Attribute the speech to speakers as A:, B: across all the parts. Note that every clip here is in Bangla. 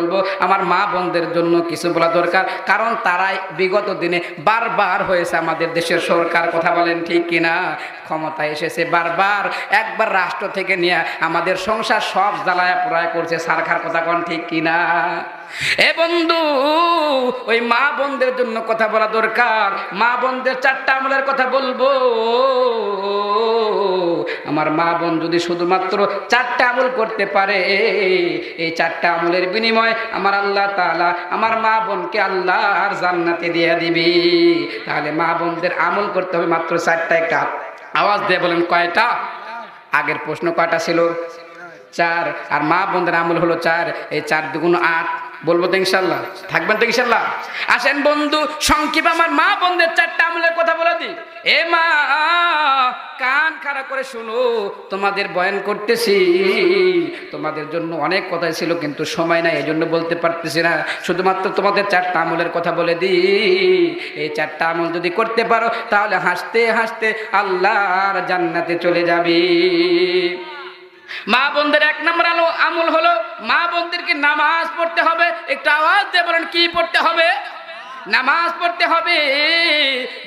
A: বলব, আমার মা বোনদের জন্য কিছু বলা দরকার, কারণ তারাই বিগত দিনে বারবার হয়েছে আমাদের দেশের সরকার, কথা বলেন ঠিক কিনা? ক্ষমতা এসেছে বারবার, একবার রাষ্ট্র থেকে নিয়ে আমাদের সংসার সব জ্বালায় পোড়ায় করছে, সারখার কথা কন ঠিক কিনা? এ বন্ধু, ওই মা বোনদের জন্য কথা বলা দরকার। মা বোনদের চারটা আমলের কথা বলব। আমার মা বোন যদি শুধুমাত্র চারটা আমল করতে পারে, এই চারটা আমলের বিনিময়ে আমার আল্লাহ তাআলা আমার মা বোনকে আল্লাহর জান্নাতে দিয়ে দিবি। তাহলে মা বোনদের আমল করতে হবে মাত্র চারটা একটা। আওয়াজ দিয়ে বলেন, কয়টা? আগের প্রশ্ন কয়টা ছিল? চার। আর মা বোনদের আমল হলো চার। এই চার দুগুণ আট। বলব তো ইনশাল্লাহ। থাকবেন তো ইনশাল্লাহ? আসেন বন্ধু, সংক্ষেপ আমার মা বন্ধের চারটা আমলের কথা বলে দি এ মা, কান খাড়া করে শুনো, তোমাদের বয়ান করতেছি। তোমাদের জন্য অনেক কথাই ছিল, কিন্তু সময় নাই এই জন্য বলতে পারতেছি না। শুধুমাত্র তোমাদের চারটা আমলের কথা বলে দি এই চারটা আমল যদি করতে পারো, তাহলে হাসতে হাসতে আল্লাহর জান্নাতে চলে যাবি। মা বোনদের এক নম্বর আলো, আমল হলো, মা বোনদেরকে নামাজ পড়তে হবে। একটু আওয়াজ দিয়ে বলেন, কি পড়তে হবে? নামাজ পড়তে হবে।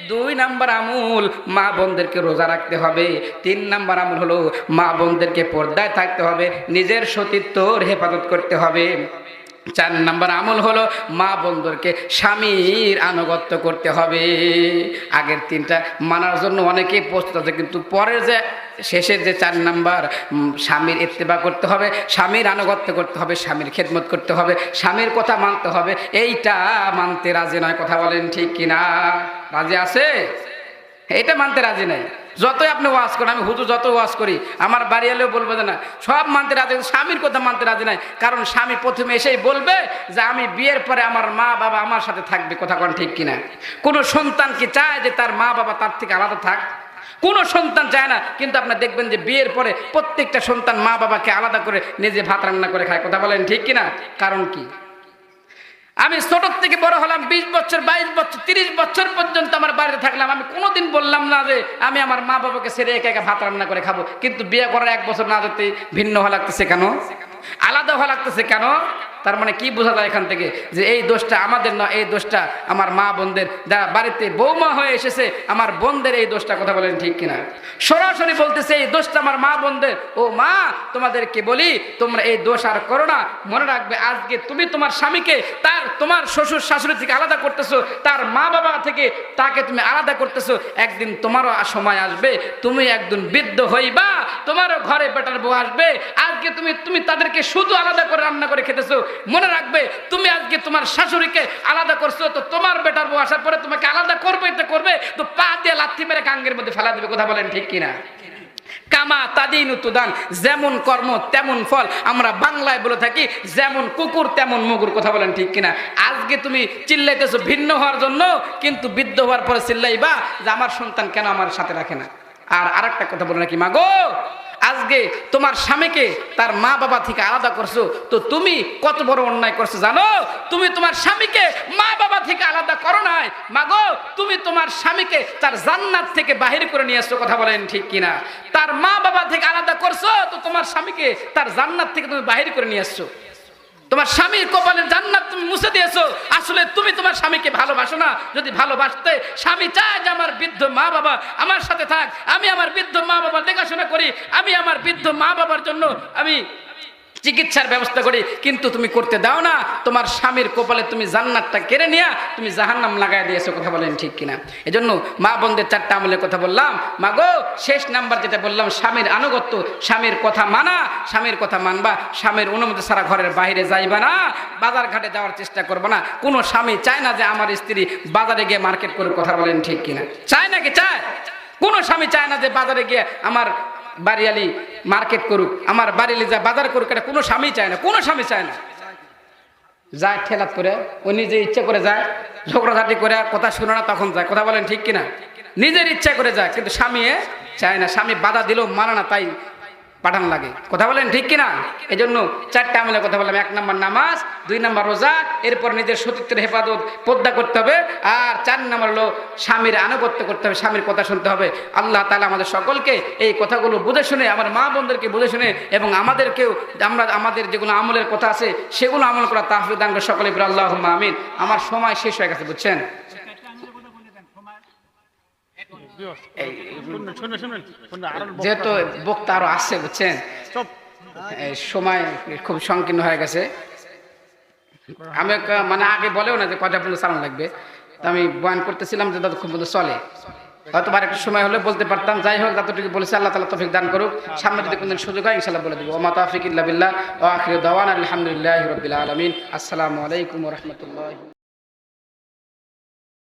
A: দুই নাম্বার আমুল, মা বোনদেরকে রোজা রাখতে হবে। তিন নাম্বার আমুল হলো, মা বোনদেরকে পর্দায় থাকতে হবে, নিজের সতীত্বর হেফাজত করতে হবে। চার নাম্বার আমল হলো, মা বন্ধুরকে স্বামীর আনুগত্য করতে হবে। আগের তিনটা মানার জন্য অনেকেই প্রস্তুত আছে, কিন্তু পরের যে শেষের যে চার নাম্বার স্বামীর ইত্তেবা করতে হবে, স্বামীর আনুগত্য করতে হবে, স্বামীর খেদমত করতে হবে, স্বামীর কথা মানতে হবে। এইটা মানতে রাজি নয়, কথা বলেন ঠিক কিনা রাজি আছে? এটা মানতে রাজি নাই। যতই আপনি ওয়াজ করেন, আমি হুজুর যত ওয়াজ করি, আমার বাড়ি এলেও বলবে না, সব মানতে রাজি, স্বামীর কথা মানতে রাজি নাই। কারণ স্বামী প্রথমে এসেই বলবে যে আমি বিয়ের পরে আমার মা বাবা আমার সাথে থাকবে, কথা কোন ঠিক কিনা কোনো সন্তান কি চায় যে তার মা বাবা তার থেকে আলাদা থাক? কোনো সন্তান চায় না, কিন্তু আপনি দেখবেন যে বিয়ের পরে প্রত্যেকটা সন্তান মা বাবাকে আলাদা করে নিজে ভাত রান্না করে খায়। কথা বলেন ঠিক কিনা? কারণ কি? আমি ছোট থেকে বড় হলাম, বিশ বছর, বাইশ বছর, তিরিশ বছর পর্যন্ত আমার বাড়িতে থাকলাম। আমি কোনোদিন বললাম না যে আমি আমার মা বাবাকে ছেড়ে একা একা ভাত রান্না করে খাব। কিন্তু বিয়ে করার এক বছর না যেতে ভিন্ন হওয়া লাগতেছে কেন? আলাদা হওয়া লাগতেছে কেন? তার মানে কি বোঝা যায় এখান থেকে? যে এই দোষটা আমাদের না এই দোষটা আমার মা বোনদের। যারা বাড়িতে বৌমা হয়ে এসেছে, আমার বোনদের এই দোষটা কথা বলেন ঠিক কিনা? সরাসরি বলতেছে, এই দোষটা আমার মা বোনদের। ও মা, তোমাদেরকে বলি, তোমরা এই দোষ আর করো না। মনে রাখবে, আজকে তুমি তোমার স্বামীকে তার, তোমার শ্বশুর শাশুড়ি থেকে আলাদা করতেছো, তার মা বাবা থেকে তাকে তুমি আলাদা করতেছো। একদিন তোমারও সময় আসবে, তুমি একদিন বৃদ্ধ হইবা, তোমারও ঘরে বেটার বউ আসবে। আজকে তুমি তুমি তাদেরকে শুধু আলাদা করে রান্না করে খেতেছো মনে রাখবে, তুমি আজকে তোমার শাশুড়িকে আলাদা করছ, তো তোমার বেটার বউ আসার পরে তোমাকে আলাদা করবে তো করবে, তো পা দিয়ে লাথি মেরে গাঙ্গের মধ্যে ফেলা দেবে, কথা বলেন ঠিক কিনা? কামা তাদিন উতুদান যেমন কর্ম তেমন ফল, আমরা বাংলায় বলে থাকি, যেমন কুকুর তেমন মুগুর, কথা বলেন ঠিক কিনা? আজকে তুমি চিল্লাইতেছো ভিন্ন হওয়ার জন্য, কিন্তু বৃদ্ধ হওয়ার পরে চিল্লাইবা যে আমার সন্তান কেন আমার সাথে রাখে না? আর আরেকটা কথা বলে নাকি মাগো! আজকে তোমার স্বামীকে তার মা বাবা থেকে আলাদা করছ, তো তুমি কত বড় অন্যায় করছ জানো? তুমি তোমার স্বামীকে মা বাবা থেকে আলাদা করো নাই। মাগো, তুমি তোমার স্বামীকে তার জান্নাত থেকে বাহির করে নিয়ে আসছো কথা বলেন ঠিক কিনা? তার মা বাবা থেকে আলাদা করছ, তো তোমার স্বামীকে তার জান্নাত থেকে তুমি বাহির করে নিয়ে আসছো তোমার স্বামীর কপালের জান্নাত তুমি মুছে দিয়েছ। আসলে তুমি তোমার স্বামীকে ভালোবাসো না। যদি ভালোবাসতে স্বামী চায় যে আমার বৃদ্ধ মা বাবা আমার সাথে থাক, আমি আমার বৃদ্ধ মা বাবার দেখাশোনা করি, আমি আমার বৃদ্ধ মা বাবার জন্য আমি চিকিৎসার ব্যবস্থা করি, কিন্তু তুমি করতে দাও না। তোমার স্বামীর কপালে তুমি জান্নাতটা কেড়ে নিয়ে, তুমি জাহান্নাম লাগাই দিয়েছ, কথা বলেন ঠিক কিনা। এজন্য মা বোনদের চারটা আমলের কথা বললাম। মা গো, শেষ নাম্বার যেটা বললাম, স্বামীর আনুগত্য, স্বামীর কথা মানা, স্বামীর কথা মানবা, স্বামীর অনুমতি সারা ঘরের বাইরে যাইবা না, বাজার ঘাটে যাওয়ার চেষ্টা করব না। কোনো স্বামী চায় না যে আমার স্ত্রী বাজারে গিয়ে মার্কেট করে কথা বলেন ঠিক কিনা। চায় নাকি চায়? কোনো স্বামী চায় না যে বাজারে গিয়ে আমার বাড়িয়ালি মার্কেট করুক, আমার বাড়িয়ালি যা বাজার করুক, এটা কোনো স্বামী চায় না, কোনো স্বামী চায় না। যায় ঠেলাত করে, ও নিজে ইচ্ছে করে যায়, ঝগড়াঝাটি করে, কথা শুনে না তখন যায়, কথা বলেন ঠিক কিনা? নিজের ইচ্ছা করে যায়, কিন্তু স্বামী চায় না। স্বামী বাধা দিলেও মানে না, তাই পাঠান লাগে। কথা বলেন ঠিক কিনা? এই জন্য চারটা আমলে কথা বললাম। এক নম্বর নামাজ, দুই নম্বর রোজা, এরপর নিজের সতীত্বের হেফাজত পদ্মা করতে হবে, আর চার নম্বর হলো স্বামীর আনুগত্য করতে হবে, স্বামীর কথা শুনতে হবে। আল্লাহ তালা আমাদের সকলকে এই কথাগুলো বুঝে শুনে, আমার মা বোনদেরকে বুঝে শুনে এবং আমাদেরকেও আমরা আমাদের যেগুলো আমলের কথা আছে, সেগুলো আমল করা তাহফিক দান করে সকলে আল্লাহ আমিন। আমার সময় শেষ হয়ে গেছে, বুঝছেন এই-
B: শুনুন শুনুন শুনুন শুনুন আরও বক্তা-
A: যেহেতু বক্তা আরও আসছে বুঝছেন? সময় খুব সংকীর্ণ হয়ে গেছে। আমি মানে আগে বলেও না যে কটা পর্যন্ত চালান লাগবে। আমি বয়ান করতেছিলাম যে ততক্ষণ পর্যন্ত চলে। হয়তো আর একটু সময় হলে বলতে পারতাম। যাই হোক, যতটুকু বলেছে আল্লাহ তালা তফিক দান করুক। সামনে যদি কোনো সুযোগ হয় ইনশাল্লাহ বলে দেবো। ওমা তাফিক ইল্লা বিল্লাহ। ও আখির দাওয়ান আলহামদুলিল্লাহ রবিল আলমিন। আসসালামু আলাইকুম রহমতুল্লাহ